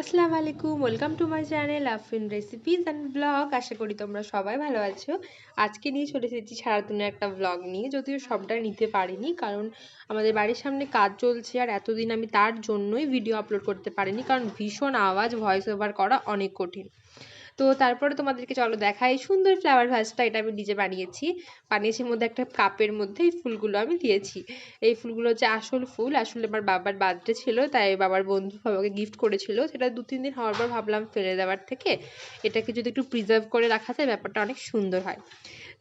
আসসালামু আলাইকুম welcome to my channel Afin recipes and vlog আশা করি তোমরা সবাই ভালো আছো। আজকে নিয়ে চলে এসেছি সারাদিনের একটা ব্লগ নিয়ে, যদিও সবটা নিতে পারিনি, কারণ আমাদের বাড়ির সামনে কাজ চলছে আর এতদিন আমি তার জন্যই ভিডিও আপলোড করতে পারিনি, কারণ ভীষণ আওয়াজ ভয়েস ওভার করা অনেক কঠিন। তো তারপরে তোমাদেরকে চলো দেখাই সুন্দর ফ্লাওয়ার ভাসটা এটা আমি নিজে বানিয়েছি। বানিয়েছি মধ্যে একটা কাপের মধ্যে এই ফুলগুলো আমি দিয়েছি। এই ফুলগুলো হচ্ছে আসল ফুল, আসলে আমার বাবার বার্থডে ছিল, তাই বাবার বন্ধু বাবাকে গিফট করেছিল। সেটা দু, তিন দিন হওয়ার পর ভাবলাম ফেলে দেওয়ার থেকে এটাকে যদি একটু প্রিজার্ভ করে রাখা যায়, ব্যাপারটা অনেক সুন্দর হয়।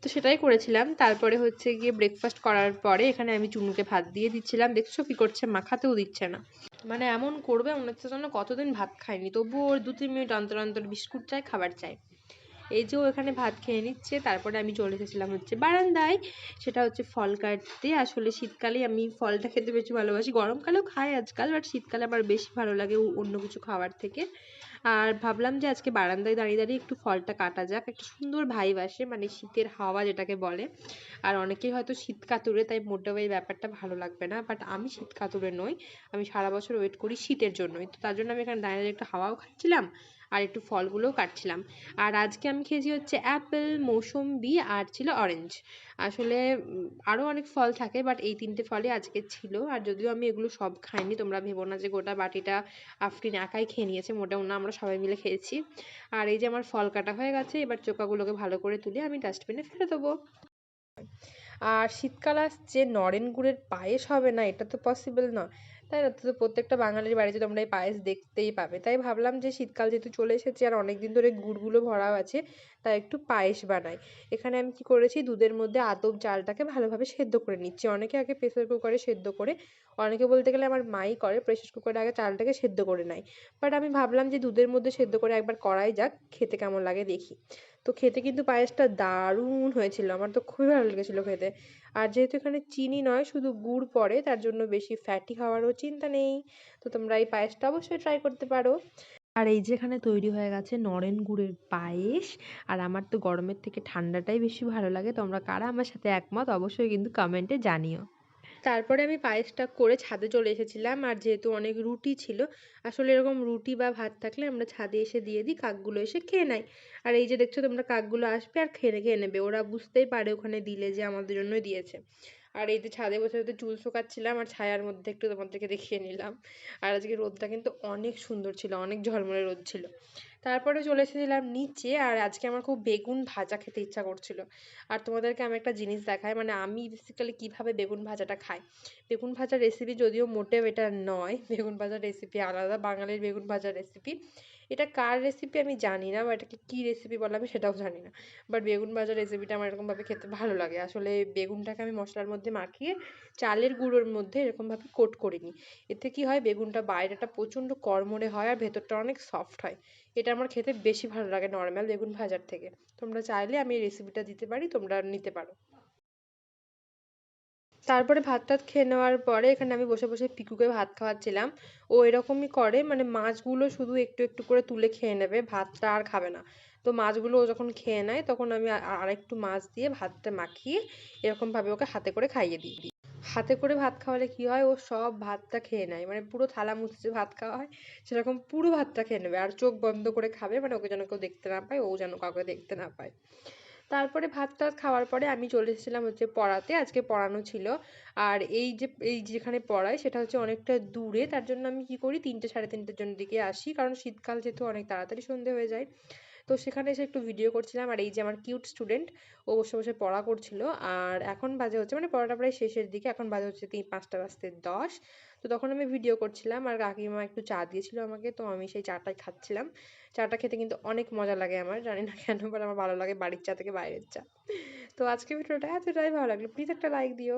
তো সেটাই করেছিলাম। তারপরে হচ্ছে গিয়ে ব্রেকফাস্ট করার পরে এখানে আমি চুনুকে ভাত দিয়ে দিচ্ছিলাম। দেখছ কি করছে? মাখাতেও দিচ্ছে না। মানে এমন করবে, মনে হচ্ছে যেন কতদিন ভাত খায়নি। তবুও ওর দু তিন মিনিট অন্তর অন্তর বিস্কুট চাই, খাবার চাই। এই যে এখানে ভাত খেয়ে নিচ্ছে, তারপরে আমি চলে এসেছিলাম হচ্ছে বারান্দায়। সেটা হচ্ছে ফল কাটতে। আসলে শীতকালে আমি ফলটা খেতে বেশি ভালোবাসি। গরমকালেও খাই আজকাল বাট শীতকালে আমার বেশি ভালো লাগে অন্য কিছু খাওয়ার থেকে। আর ভাবলাম যে আজকে বারান্দায় দাঁড়িয়ে দাঁড়িয়ে একটু ফলটা কাটা যাক। একটা সুন্দর ভাইব আসে মানে শীতের হাওয়া যেটাকে বলে। আর অনেকেই হয়তো শীত কাতুরে, তাই মোটেও এই ব্যাপারটা ভালো লাগবে না। বাট আমি শীত কাতুরে নই। আমি সারা বছর ওয়েট করি শীতের জন্যই। তো তার জন্য আমি এখানে দাঁড়িয়ে দাঁড়িয়ে একটু হাওয়াও খাচ্ছিলাম। আর একটু ফলগুলোও কাটছিলাম। আর আজকে আমি খেয়েছি হচ্ছে অ্যাপেল, মৌসম্বি আর ছিল অরেঞ্জ। আসলে আরও অনেক ফল থাকে, বাট এই তিনটে ফলই আজকে ছিল। আর যদিও আমি এগুলো সব খাইনি, তোমরা ভেবো না যে গোটা বাটিটা আফরিন একাই খেয়ে নিয়েছে, মোটেও না, আমরা সবাই মিলে খেয়েছি। আর এই যে আমার ফল কাটা হয়ে গেছে, এবার চোকাগুলোকে ভালো করে তুলে আমি ডাস্টবিনে ফেলে দেবো। আর শীতকাল আসছে, নরেন গুড়ের পায়েস হবে না, এটা তো পসিবল না তাই না? তো প্রত্যেকটা বাঙালির বাড়িতে তোমরা এই পায়েস দেখতেই পাবে। তাই ভাবলাম যে শীতকাল যেহেতু চলে এসেছে আর অনেক দিন ধরে গুড়গুলো ভরাও আছে, তাই একটু পায়েস বানাই। এখানে আমি কি করেছি, দুধের মধ্যে আতপ চালটাকে ভালোভাবে সেদ্ধ করে নিচ্ছি। অনেকে আগে প্রেসার কুকারে সেদ্ধ করে, অনেকে বলতে গেলে আমার মাই করে, প্রেসার কুকারে আগে চালটাকে সেদ্ধ করে নেয়। বাট আমি ভাবলাম যে দুধের মধ্যে সেদ্ধ করে একবার করাই যাক, খেতে কেমন লাগে দেখি। তো খেতে কিন্তু পায়েসটা দারুণ হয়েছিল, আমার তো খুবই ভালো লেগেছিলো খেতে। আর যেহেতু এখানে চিনি নয়, শুধু গুড় পড়ে, তার জন্য বেশি ফ্যাটি হওয়ারও চিন্তা নেই। তো তোমরা এই পায়েসটা অবশ্যই ট্রাই করতে পারো। আর এই যেখানে তৈরি হয়ে গেছে নরেন গুড়ের পায়েস। আর আমার তো গরমের থেকে ঠান্ডাটাই বেশি ভালো লাগে। তোমরা কারা আমার সাথে একমত অবশ্যই কিন্তু কমেন্টে জানিও। তারপরে আমি পায়েসটা করে ছাদে চলে এসেছিলাম। আর যেহেতু অনেক রুটি ছিল, আসলে এরকম রুটি বা ভাত থাকলে আমরা ছাদে এসে দিয়ে দিই, কাকগুলো এসে খেয়ে নেয়। আর এই যে দেখছ তোমরা কাকগুলো আসবে আর খেয়ে খেয়ে নেবে। ওরা বুঝতেই পারে ওখানে দিলে যে আমাদের জন্যই দিয়েছে। আর এই যে ছাদে বসে বসে চুল শোকাচ্ছিলাম আর ছায়ার মধ্যে একটু তোমাদেরকে দেখিয়ে নিলাম। আর আজকে রোদটা কিন্তু অনেক সুন্দর ছিল, অনেক ঝলমলে রোদ ছিল। তারপরে চলে এসেছিলাম নিচে আর আজকে আমার খুব বেগুন ভাজা খেতে ইচ্ছা করছিল। আর তোমাদেরকে আমি একটা জিনিস দেখাই মানে আমি বেসিক্যালি কীভাবে বেগুন ভাজাটা খাই। বেগুন ভাজার রেসিপি যদিও মোটেও এটা নয়, বেগুন ভাজার রেসিপি আলাদা, বাঙালির বেগুন ভাজার রেসিপি এটা কার রেসিপি আমি জানি না, বা এটাকে কী রেসিপি বলা আমি সেটাও জানি না। বাট বেগুন ভাজার রেসিপিটা আমার এরকমভাবে খেতে ভালো লাগে। আসলে বেগুনটাকে আমি মশলার মধ্যে মাখিয়ে চালের গুঁড়োর মধ্যে এরকমভাবে কোট করে নিই। এতে কি হয়? বেগুনটা বাইরেটা প্রচণ্ড কড়মড়ে হয় আর ভেতরটা অনেক সফট হয়। এটা আমার খেতে বেশি ভালো লাগে নর্মাল বেগুন ভাজার থেকে। তোমরা চাইলে আমি এই রেসিপিটা দিতে পারি, তোমরা নিতে পারো। তারপরে ভাত টাত খেয়ে নেওয়ার পরে এখানে আমি বসে বসে পিকুকে ভাত খাওয়াচ্ছিলাম। ও এরকমই করে মানে মাছগুলো শুধু একটু একটু করে তুলে খেয়ে নেবে, ভাতটা আর খাবে না। তো মাছগুলো ও যখন খেয়ে নেয়, তখন আমি আর একটু মাছ দিয়ে ভাতটা মাখিয়ে এরকমভাবে ওকে হাতে করে খাইয়ে দিই। হাতে করে ভাত খাওয়ালে কি হয়? ও সব ভাতটা খেয়ে নেয়। মানে পুরো থালা মুছতে ভাত খাওয়া হয়, সেরকম পুরো ভাতটা খেয়ে নেবে। আর চোখ বন্ধ করে খাবে মানে ওকে যেন কেউ দেখতে না পায়, ও যেন কাউকে দেখতে না পায়। তারপরে ভাত টাত খাওয়ার পরে আমি চলে এসেছিলাম হচ্ছে পড়াতে। আজকে পড়ানো ছিল। আর এই যে, এই যেখানে পড়াই সেটা হচ্ছে অনেকটা দূরে। তার জন্য আমি কি করি? তিনটে সাড়ে তিনটের জন্য দিকে আসি। কারণ শীতকাল যেহেতু অনেক তাড়াতাড়ি সন্ধে হয়ে যায়। তো সেখানে এসে একটু ভিডিও করছিলাম আর এই যে আমার কিউট স্টুডেন্ট ও বসে বসে পড়া করছিল। আর এখন বাজে হচ্ছে মানে পড়াটা প্রায় শেষের দিকে, এখন বাজে হচ্ছে তিন, পাঁচটা বাজতে দশ। তো তখন আমি ভিডিও করছিলাম আর কাকিমা একটু চা দিয়েছিল আমাকে, তো আমি সেই চাটাই খাচ্ছিলাম। চাটা খেতে কিন্তু অনেক মজা লাগে আমার, জানি না কেন বাট আমার ভালো লাগে বাড়ির চা থেকে বাইরের চা। তো আজকে ভিডিওটা এতটাই, ভালো লাগল। প্লিজ একটা লাইক দিও।